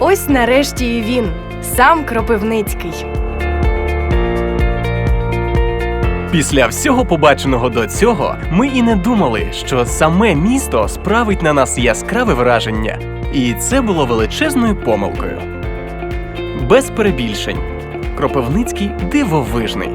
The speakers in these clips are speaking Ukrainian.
Ось нарешті і він, сам Кропивницький. Після всього побаченого до цього ми і не думали, що саме місто справить на нас яскраве враження, і це було величезною помилкою. Без перебільшень, Кропивницький дивовижний.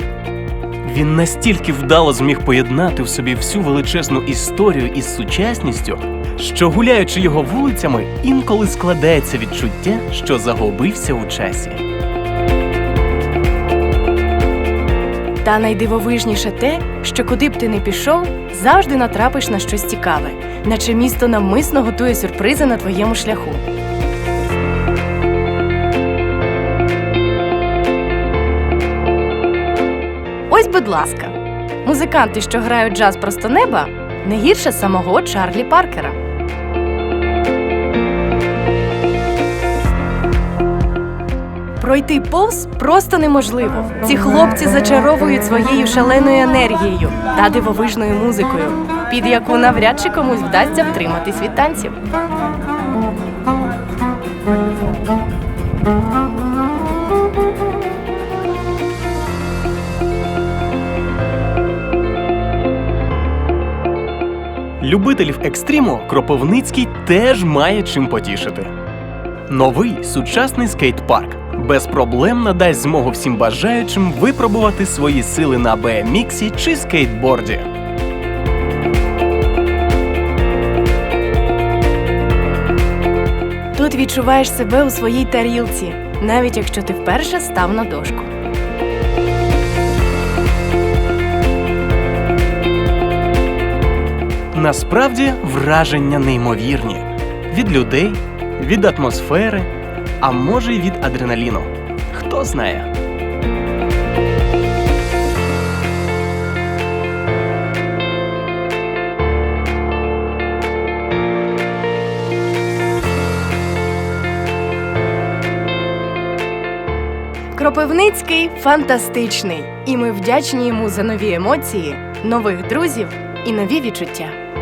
Він настільки вдало зміг поєднати в собі всю величезну історію із сучасністю, що гуляючи його вулицями, інколи складається відчуття, що загубився у часі. Та найдивовижніше те, що куди б ти не пішов, завжди натрапиш на щось цікаве, наче місто навмисно готує сюрпризи на твоєму шляху. Ось, будь ласка, музиканти, що грають джаз просто неба, не гірше самого Чарлі Паркера. Пройти повз просто неможливо. Ці хлопці зачаровують своєю шаленою енергією та дивовижною музикою, під яку навряд чи комусь вдасться втриматись від танців. Любителів екстриму Кропивницький теж має чим потішити. Новий сучасний скейт-парк без проблем змогу всім бажаючим випробувати свої сили на BMX чи скейтборді. Тут відчуваєш себе у своїй тарілці, навіть якщо ти вперше став на дошку. Насправді враження неймовірні від людей, від атмосфери, а може й від адреналіну. Хто знає. Кропивницький фантастичний, і ми вдячні йому за нові емоції, нових друзів і нові відчуття.